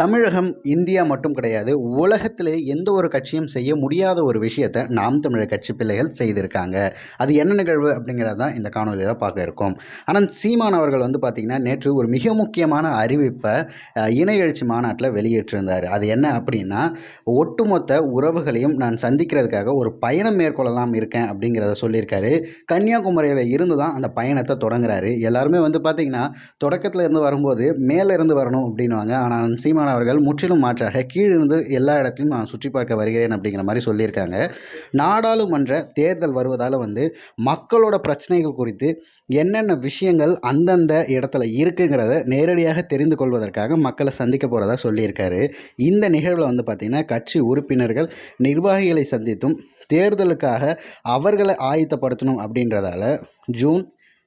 தமிழகம் India மட்டும் கிடையாது. உலகத்திலே எந்த ஒரு கட்சியும் செய்ய முடியாத ஒரு விஷயத்தை நாம் தமிழர் கட்சி பிள்ளைகள் செய்திருக்காங்க. அது என்ன நிகழ்வு அப்படிங்கிறது தான் இந்த காணொலியில் பார்க்க இருக்கும். ஆனால் சீமான் அவர்கள் வந்து பார்த்திங்கன்னா நேற்று ஒரு மிக முக்கியமான அறிவிப்பை இணை எழுச்சி மாநாட்டில் வெளியிட்டிருந்தார். அது என்ன அப்படின்னா ஒட்டுமொத்த உறவுகளையும் நான் சந்திக்கிறதுக்காக ஒரு பயணம் மேற்கொள்ளலாம் இருக்கேன் அப்படிங்கிறத சொல்லியிருக்காரு. கன்னியாகுமரியில் இருந்து தான் அந்த பயணத்தை தொடங்குறாரு. எல்லாருமே வந்து பார்த்திங்கன்னா தொடக்கத்தில் இருந்து வரும்போது மேலே இருந்து வரணும் அப்படின்வாங்க ஆனால் சீமான் அவர்கள் முற்றிலும் மாற்றாக கீழிருந்து எல்லா இடத்துலையும் நான் சுற்றி பார்க்க வருகிறேன் அப்படிங்கிற மாதிரி சொல்லியிருக்காங்க. நாடாளுமன்ற தேர்தல் வருவதால் வந்து மக்களோட பிரச்சனைகள் குறித்து என்னென்ன விஷயங்கள் அந்தந்த இடத்துல இருக்குங்கிறத நேரடியாக தெரிந்து கொள்வதற்காக மக்களை சந்திக்க போகிறதா சொல்லியிருக்காரு. இந்த நிகழ்வில் வந்து பார்த்திங்கன்னா கட்சி உறுப்பினர்கள் நிர்வாகிகளை சந்தித்தும் தேர்தலுக்காக அவர்களை ஆயத்தப்படுத்தணும் அப்படின்றதால ஜூன்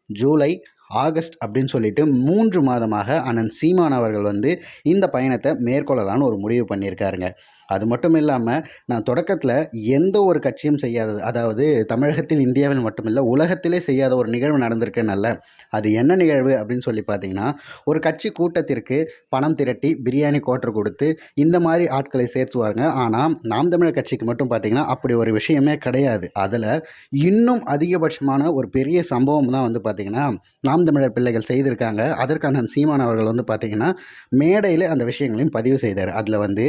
ஜூலை ஆகஸ்ட் அப்படின்னு சொல்லிட்டு மூன்று மாதமாக அண்ணன் சீமான் அவர்கள் வந்து இந்த பயணத்தை மேற்கொள்ளலான்னு ஒரு முடிவு பண்ணியிருக்காருங்க. அது மட்டும் இல்லாமல் நான் தொடக்கத்தில் எந்த ஒரு கட்சியும் செய்யாதது அதாவது தமிழகத்தில் இந்தியாவில் மட்டுமில்லை உலகத்திலே செய்யாத ஒரு நிகழ்வு நடந்திருக்குன்னல்ல. அது என்ன நிகழ்வு அப்படின்னு சொல்லி பார்த்தீங்கன்னா ஒரு கட்சி கூட்டத்திற்கு பணம் திரட்டி பிரியாணி கோட்டர் கொடுத்து இந்த மாதிரி ஆட்களை சேர்த்துவாருங்க. ஆனால் நாம் தமிழர் கட்சிக்கு மட்டும் பார்த்தீங்கன்னா அப்படி ஒரு விஷயமே கிடையாது. அதில் இன்னும் அதிகபட்சமான ஒரு பெரிய சம்பவம் தான் வந்து பார்த்திங்கன்னா நாம் தமிழர் பிள்ளைகள் செய்திருக்காங்க. அதற்கான சீமான் அவர்கள் வந்து பார்த்திங்கன்னா மேடையில் அந்த விஷயங்களையும் பதிவு செய்தார். அதில் வந்து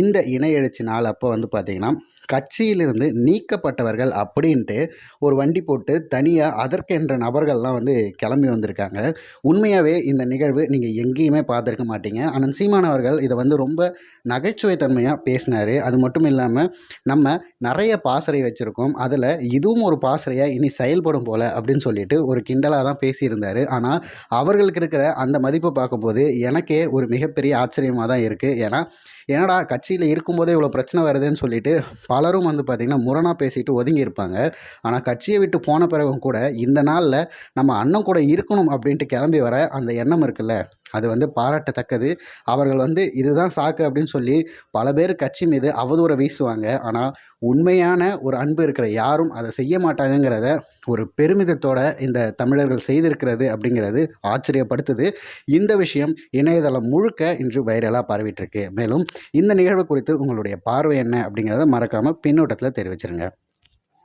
இந்த இணையெழுச்சி நாள் அப்போ வந்து பார்த்திங்கன்னா கட்சியிலிருந்து நீக்கப்பட்டவர்கள் அப்படின்ட்டு ஒரு வண்டி போட்டு தனியாக அதற்கென்ற நபர்கள்லாம் வந்து கிளம்பி வந்திருக்காங்க. உண்மையாகவே இந்த நிகழ்வு நீங்கள் எங்கேயுமே பார்த்துருக்க மாட்டீங்க. ஆனால் சீமான் அவர்கள் இதை வந்து ரொம்ப நகைச்சுவை தன்மையாக பேசினார். அது மட்டும் இல்லாமல் நம்ம நிறைய பாசறை வச்சுருக்கோம். அதில் இதுவும் ஒரு பாசறையாக இனி செயல்படும் போல் அப்படின்னு சொல்லிட்டு ஒரு கிண்டலாக தான் பேசியிருந்தார். ஆனால் அவர்களுக்கு இருக்கிற அந்த மதிப்பை பார்க்கும்போது எனக்கே ஒரு மிகப்பெரிய ஆச்சரியமாக தான் இருக்குது ஏன்னா என்னடா கட்சியில் இருக்கும்போதே இவ்வளோ பிரச்சனை வருதுன்னு சொல்லிட்டு பலரும் வந்து பார்த்திங்கன்னா முரணாக பேசிட்டு ஒதுங்கி இருப்பாங்க. ஆனால் கட்சியை விட்டு போன பிறகும் கூட இந்த நாளில் நம்ம அண்ணன் கூட இருக்கணும் அப்படின்ட்டு கிளம்பி வர அந்த எண்ணம் இருக்குல்ல? அது வந்து பாராட்டத்தக்கது. அவர்கள் வந்து இதுதான் சாக்கு அப்படின்னு சொல்லி பல பேர் கட்சி மீது அவதூறை வீசுவாங்க. ஆனால் உண்மையான ஒரு அன்பு இருக்கிற யாரும் அதை செய்ய மாட்டாங்கங்கிறத ஒரு பெருமிதத்தோட இந்த தமிழர்கள் செய்திருக்கிறது அப்படிங்கிறது ஆச்சரியப்படுத்துது. இந்த விஷயம் இணையதளம் முழுக்க இன்று வைரலாக பரவிட்டுருக்கு மேலும் இந்த நிகழ்வு குறித்து உங்களுடைய பார்வை என்ன அப்படிங்கிறத மறக்காமல் பின்னோட்டத்தில் தெரிவிச்சிருங்க.